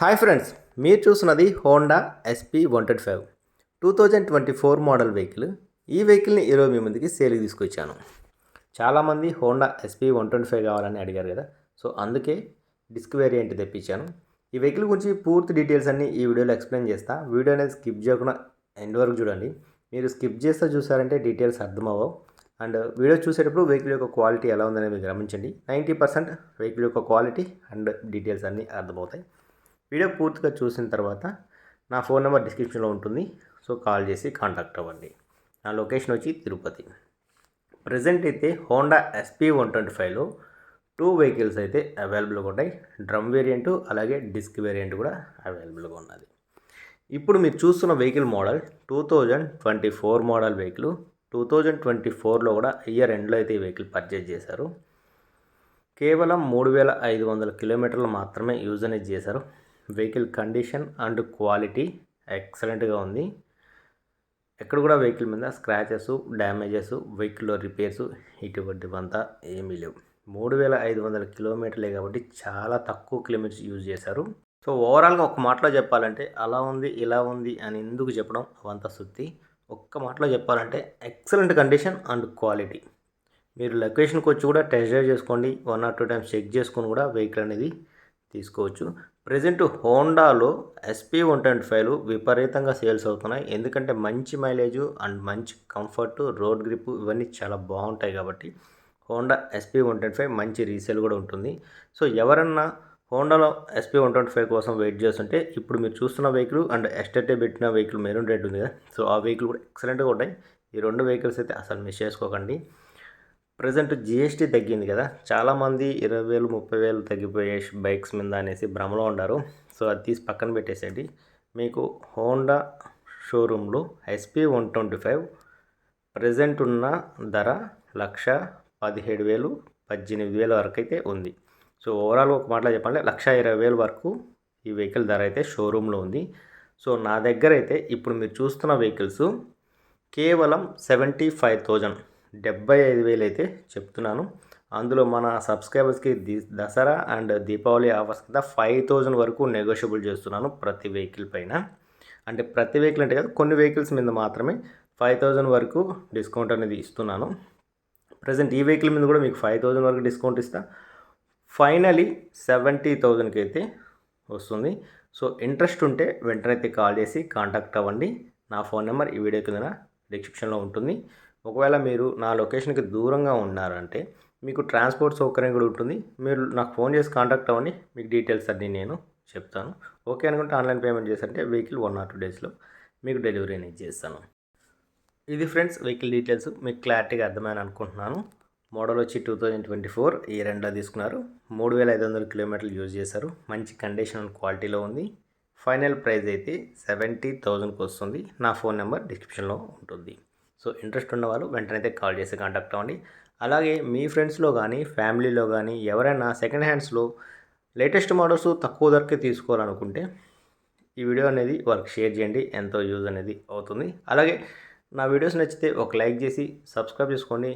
Hi friends మీరు చూస్తున్నది Honda SP one twenty five two thousand twenty four model vehicle. ఈ వెహికల్ని ఈరోజు మీ ముందుకి సేల్కి తీసుకొచ్చాను. చాలామంది Honda SP one twenty five కావాలని అడిగారు కదా సో అందుకే డిస్క్ వేరియంట్ తెప్పించాను. ఈ వెహికల్ గురించి పూర్తి డీటెయిల్స్ అన్నీ ఈ వీడియోలో ఎక్స్ప్లెయిన్ చేస్తా. వీడియో అనేది స్కిప్ చేయకుండా ఎండ్ వరకు చూడండి. మీరు స్కిప్ చేస్తే చూసారంటే డీటెయిల్స్ అర్థమవ్వవు. అండ్ వీడియో చూసేటప్పుడు వెహికల్ యొక్క క్వాలిటీ ఎలా ఉందని మీరు గమనించండి. నైంటీ పర్సెంట్ వెహికల్ యొక్క క్వాలిటీ అండ్ డీటెయిల్స్ అన్నీ అర్థమవుతాయి. వీడియో పూర్తిగా చూసిన తర్వాత నా ఫోన్ నెంబర్ డిస్క్రిప్షన్లో ఉంటుంది. సో కాల్ చేసి కాంటాక్ట్ అవ్వండి. నా లొకేషన్ వచ్చి తిరుపతి. ప్రజెంట్ అయితే హోండా ఎస్పీ వన్ ట్వంటీ ఫైవ్లో టూ వెహికల్స్ అయితే అవైలబుల్గా ఉంటాయి. డ్రమ్ వేరియంట్ అలాగే డిస్క్ వేరియంట్ కూడా అవైలబుల్గా ఉన్నది. ఇప్పుడు మీరు చూస్తున్న vehicle model two thousand twenty four model vehicle. Two thousand twenty ఫోర్లో కూడా ఇయర్ ఎండ్లో అయితే ఈ వెహికల్ పర్చేజ్ చేశారు. కేవలం మూడు వేల ఐదు వందల కిలోమీటర్లు మాత్రమే యూజ్ అనేది చేశారు. వెహికల్ కండిషన్ అండ్ క్వాలిటీ ఎక్సలెంట్గా ఉంది. ఎక్కడ కూడా వెహికల్ మీద స్క్రాచెస్ డ్యామేజెస్ వెహికల్లో రిపేర్స్ ఇటువంటివంతా ఏమీ లేవు. మూడు వేల ఐదు వందల కిలోమీటర్లే కాబట్టి చాలా తక్కువ కిలోమీటర్స్ యూజ్ చేశారు. సో ఓవరాల్గా ఒక మాటలో చెప్పాలంటే అలా ఉంది ఇలా ఉంది అని ఎందుకు చెప్పడం అవంతా సుత్తి. ఒక్క మాటలో చెప్పాలంటే ఎక్సలెంట్ కండిషన్ అండ్ క్వాలిటీ. మీరు లొకేషన్కి వచ్చి కూడా టెస్ట్ డ్రైవ్ చేసుకోండి one or two times check చేసుకొని కూడా వెహికల్ అనేది తీసుకోవచ్చు. ప్రజెంట్ హోండాలో ఎస్పీ వన్ ట్వంటీ ఫైవ్లు విపరీతంగా సేల్స్ అవుతున్నాయి. ఎందుకంటే మంచి మైలేజ్ అండ్ మంచి కంఫర్ట్ రోడ్ గ్రిప్ ఇవన్నీ చాలా బాగుంటాయి కాబట్టి Honda SP one twenty five మంచి రీసేల్ కూడా ఉంటుంది. సో ఎవరన్నా హోండాలో ఎస్పీ వన్ ట్వంటీ ఫైవ్ కోసం వెయిట్ చేస్తుంటే ఇప్పుడు మీరు చూస్తున్న వెహికల్ అండ్ ఎస్టేటే పెట్టిన వెహికల్ మెరూన్ రెడ్ ఉంది కదా. సో ఆ వెహికల్ కూడా ఎక్సలెంట్గా ఉంటాయి. ఈ రెండు వెహికల్స్ అయితే అసలు మిస్ చేసుకోకండి. ప్రజెంట్ జిఎస్టీ తగ్గింది కదా. చాలామంది ఇరవై వేలు ముప్పై వేలు తగ్గిపోయే బైక్స్ మీద అనేసి భ్రమలో ఉన్నారు. సో అది తీసి పక్కన పెట్టేసేయండి. మీకు హోండా షోరూంలో SP one twenty five present ఉన్న ధర లక్ష పదిహేడు వేలు పద్దెనిమిది వేల వరకు అయితే ఉంది. సో ఓవరాల్ ఒక మాటలో చెప్పాలంటే లక్ష ఇరవై వేల వరకు ఈ వెహికల్ ధర అయితే షోరూంలో ఉంది. సో నా దగ్గర అయితే ఇప్పుడు మీరు చూస్తున్న వెహికల్స్ కేవలం సెవెంటీ ఫైవ్ థౌజండ్ డెబ్బై ఐదు వేలు అయితే చెప్తున్నాను. అందులో మన సబ్స్క్రైబర్స్కి the Dasara and Deepavali offers కింద ఫైవ్ థౌజండ్ వరకు నెగోషియబుల్ చేస్తున్నాను ప్రతి వెహికల్ పైన. అంటే ప్రతి వెహికల్ అంటే కదా కొన్ని వెహికల్స్ మీద మాత్రమే ఫైవ్ థౌజండ్ వరకు డిస్కౌంట్ అనేది ఇస్తున్నాను. ప్రజెంట్ ఈ వెహికల్ మీద కూడా మీకు ఫైవ్ థౌజండ్ వరకు డిస్కౌంట్ ఇస్తా. ఫైనలీ సెవెంటీ థౌజండ్కి అయితే వస్తుంది. సో ఇంట్రెస్ట్ ఉంటే వెంటనే అయితే కాల్ చేసి కాంటాక్ట్ అవ్వండి. నా ఫోన్ నెంబర్ ఈ వీడియో కింద డిస్క్రిప్షన్లో ఉంటుంది. ఒకవేళ మీరు నా లొకేషన్కి దూరంగా ఉన్నారంటే మీకు ట్రాన్స్పోర్ట్ సౌకర్యం కూడా ఉంటుంది. మీరు నాకు ఫోన్ చేసి కాంటాక్ట్ అవ్వండి. మీకు డీటెయిల్స్ అన్నీ నేను చెప్తాను. ఓకే అనుకుంటే ఆన్లైన్ పేమెంట్ చేస్తే వెహికల్ వన్ ఆర్ టూ డేస్లో మీకు డెలివరీ అనేది చేస్తాను. ఇది ఫ్రెండ్స్ వెహికల్ డీటెయిల్స్ మీకు క్లారిటీగా అర్థమైంది అనుకుంటున్నాను. మోడల్ వచ్చి టూ థౌజండ్ ట్వంటీ ఫోర్. ఈ రెండులో తీసుకున్నారు. మూడు వేల ఐదు వందల కిలోమీటర్లు యూజ్ చేశారు. మంచి కండిషన్ అండ్ క్వాలిటీలో ఉంది. ఫైనల్ ప్రైస్ అయితే సెవెంటీ థౌజండ్కి వస్తుంది. నా ఫోన్ నెంబర్ డిస్క్రిప్షన్లో ఉంటుంది. సో ఇంట్రెస్ట్ ఉన్నవాళ్ళు వెంటనే అయితే కాల్ చేసి కాంటాక్ట్ అవ్వండి. అలాగే మీ ఫ్రెండ్స్లో కానీ ఫ్యామిలీలో కానీ ఎవరైనా సెకండ్ హ్యాండ్స్లో లేటెస్ట్ మోడల్స్ తక్కువ ధరకే తీసుకోవాలనుకుంటే ఈ వీడియో అనేది వాళ్ళకి షేర్ చేయండి. ఎంతో యూజ్ అనేది అవుతుంది. అలాగే నా వీడియోస్ నచ్చితే ఒక లైక్ చేసి సబ్స్క్రైబ్ చేసుకోండి.